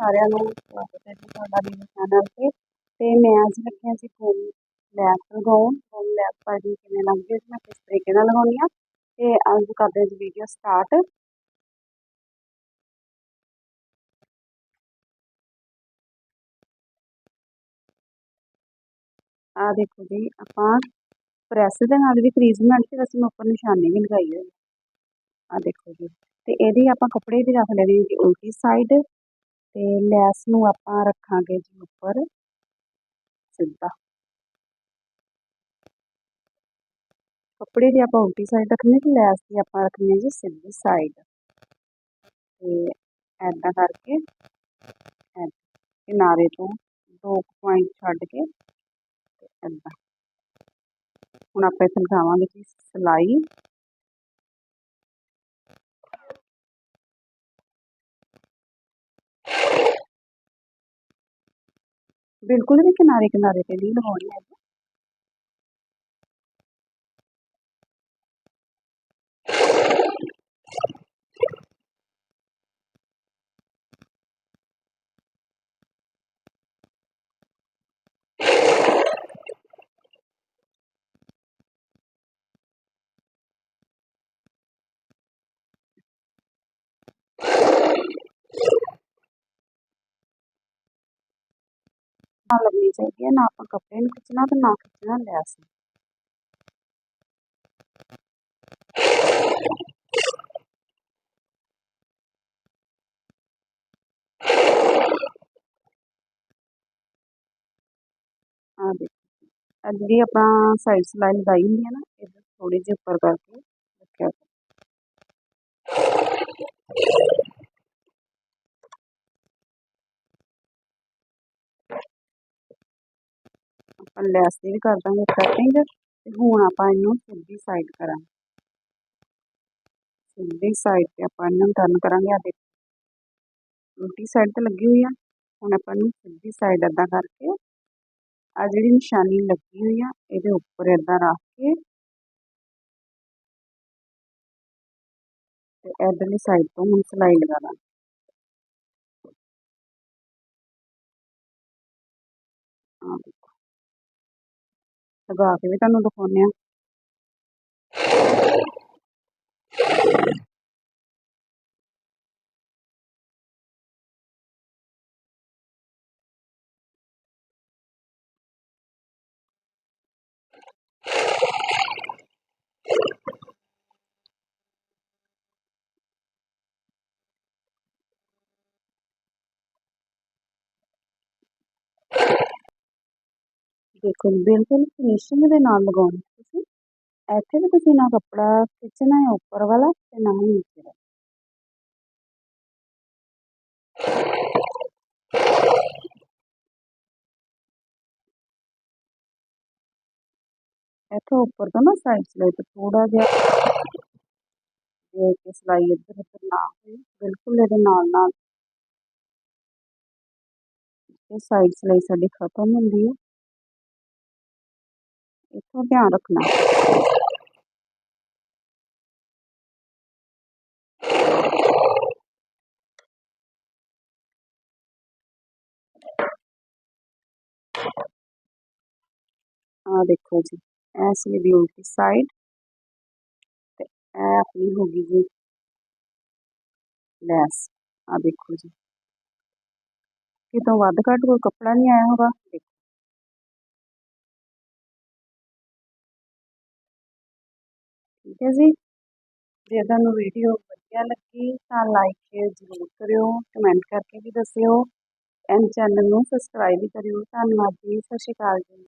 ਸਾਰਿਆਂ ਨੂੰ ਸਵਾਗਤ ਹੈ ਜੀ ਤੁਹਾਡਾ ਮੇਰੇ ਚੈਨਲ ਤੇ ਤੇ ਮੈਂ ਅੱਜ ਲੱਗਿਆ ਜੀ ਫੋਨ ਲੈਪ ਲਗਾਉਣ ਫੋਨ ਲੈਪ ਭਾਜੀ ਕਿਵੇਂ ਲੱਗਦੀ ਹੈ ਮੈਂ ਕਿਸ ਤਰੀਕੇ ਨਾਲ ਲਗਾਉਣੀ ਆ, ਤੇ ਅੱਜ ਕਰਦੇ ਹਾਂ ਜੀ ਵੀਡੀਓ ਸਟਾਰਟ ਆ ਦੇਖੋ ਜੀ, ਆਪਾਂ ਪ੍ਰੈਸ ਦੇ ਨਾਲ ਵੀ ਕਰੀਜ਼ ਬਣਾ ਕੇ ਵੈਸੇ ਉੱਪਰ ਨਿਸ਼ਾਨੀ ਵੀ ਲਗਾਈ ਹੋਈ ਆ। ਦੇਖੋ ਜੀ, ਤੇ ਇਹਦੀ ਆਪਾਂ ਕੱਪੜੇ ਦੀ ਰੱਖ ਲੈਣੀ ਜੀ, ਉਲਟੀ ਸਾਈਡ ਤੇ ਲੈਸ ਨੂੰ ਆਪਾਂ ਰੱਖਾਂਗੇ ਜੀ ਉੱਪਰ ਸਿੱਧਾ ਕੱਪੜੇ ਦੀ ਆਪਾਂ ਉਲਟੀ ਸਾਈਡ ਰੱਖਣੀ ਤੇ ਲੈਸ ਦੀ ਆਪਾਂ ਰੱਖਣੀ ਹੈ ਜੀ ਸਿੱਧੀ ਸਾਈਡ ਤੇ ਐਦਾਂ ਕਰਕੇ ਕਿਨਾਰੇ ਤੋਂ ਦੋ ਪੁਆਇੰਟ ਛੱਡ ਕੇ ਐਦਾਂ ਹੁਣ ਆਪਾਂ ਇੱਥੇ ਲਗਾਵਾਂਗੇ ਜੀ ਸਲਾਈ ਬਿਲਕੁਲ ਵੀ ਕਿਨਾਰੇ ਕਿਨਾਰੇ ਤੇ ਨਹੀਂ ਲਗਾਉਣੀ ਹੈ ना लगनी चाहिए ना अपन कपड़े में खिंचना तो ना खिंचना लैस हाँ जी अपना साइड सिलाई लगाई होंगी है ना इधर थोड़ी जी उपर करके रखा ਲੈਸ ਦੀ ਵੀ ਕਰ ਦਾਂਗੇ ਕਟਿੰਗ ਤੇ ਹੁਣ ਆਪਾਂ ਇਹਨੂੰ ਸਿੱਧੀ ਸਾਈਡ ਕਰਾਂਗੇ। ਸਿੱਧੀ ਸਾਈਡ ਤੇ ਆਪਾਂ ਇਹਨੂੰ ਟਰਨ ਕਰਾਂਗੇ। ਆ ਦੇਖੋ। ਉਲਟੀ ਸਾਈਡ ਤੇ ਲੱਗੀ ਹੋਈ ਆ। ਹੁਣ ਆਪਾਂ ਇਹਨੂੰ ਸਿੱਧੀ ਸਾਈਡ ਏਦਾਂ ਕਰਕੇ ਆ ਜਿਹੜੀ ਨਿਸ਼ਾਨੀ ਲੱਗੀ ਹੋਈ ਆ, ਇਹਦੇ ਉੱਪਰ ਏਦਾਂ ਰੱਖ ਕੇ ਤੇ ਇਧਰਲੀ ਸਾਈਡ ਤੋਂ ਹੁਣ ਸਲਾਈ ਲਗਾ ਦਾਂਗੇ। ਲਗਾ ਕੇ ਵੀ ਤੁਹਾਨੂੰ ਦਿਖਾਉਂਦੇ ਹਾਂ। ਦੇਖੋ ਬਿਲਕੁਲ ਫਿਨਿਸ਼ਿੰਗ ਦੇ ਨਾਲ ਲਗਾਉਣੀ ਤੁਸੀਂ। ਇੱਥੇ ਵੀ ਤੁਸੀਂ ਨਾ ਕੱਪੜਾ ਖਿੱਚਣਾ ਹੈ, ਉੱਪਰ ਵਾਲਾ ਤੇ ਨਾ ਹੀ ਨੀਚੇ ਵਾਲਾ। ਇੱਥੋਂ ਉੱਪਰ ਤੋਂ ਨਾ ਸਾਈਡ ਸਲਾਈ ਤੋਂ ਥੋੜਾ ਜਿਹਾ ਜੇ ਕਿ ਸਲਾਈ ਇੱਧਰ ਉੱਧਰ ਨਾ ਹੋਏ ਬਿਲਕੁਲ ਇਹਦੇ ਨਾਲ ਨਾਲ। ਇਹ ਸਾਈਡ ਸਲਾਈ ਸਾਡੀ ਖਤਮ ਹੁੰਦੀ ਹੈ। ਇੱਥੋਂ ਧਿਆਨ ਰੱਖਣਾ ਆ ਦੇਖੋ ਜੀ ਐਸ ਦੀ ਉਲਟੀ ਸਾਈਡ ਤੇ ਇਹ ਆਪਣੀ ਹੋ ਗਈ ਜੀ ਲੈਸ ਆ ਦੇਖੋ ਜੀ ਕਿਤੋਂ ਵੱਧ ਘੱਟ ਕੋਈ ਕੱਪੜਾ ਨਹੀਂ ਆਇਆ ਹੋਗਾ ਦੇਖੋ ਠੀਕ ਹੈ ਜੀ ਜੇ ਤੁਹਾਨੂੰ ਵੀਡੀਓ ਵਧੀਆ ਲੱਗੀ ਤਾਂ ਲਾਈਕ ਸ਼ੇਅਰ ਜ਼ਰੂਰ ਕਰਿਓ ਕਮੈਂਟ ਕਰਕੇ ਵੀ ਦੱਸਿਓ ਐਂਡ ਚੈਨਲ ਨੂੰ ਸਬਸਕ੍ਰਾਈਬ ਵੀ ਕਰਿਓ ਧੰਨਵਾਦ ਜੀ ਸਤਿ ਸ਼੍ਰੀ ਅਕਾਲ ਜੀ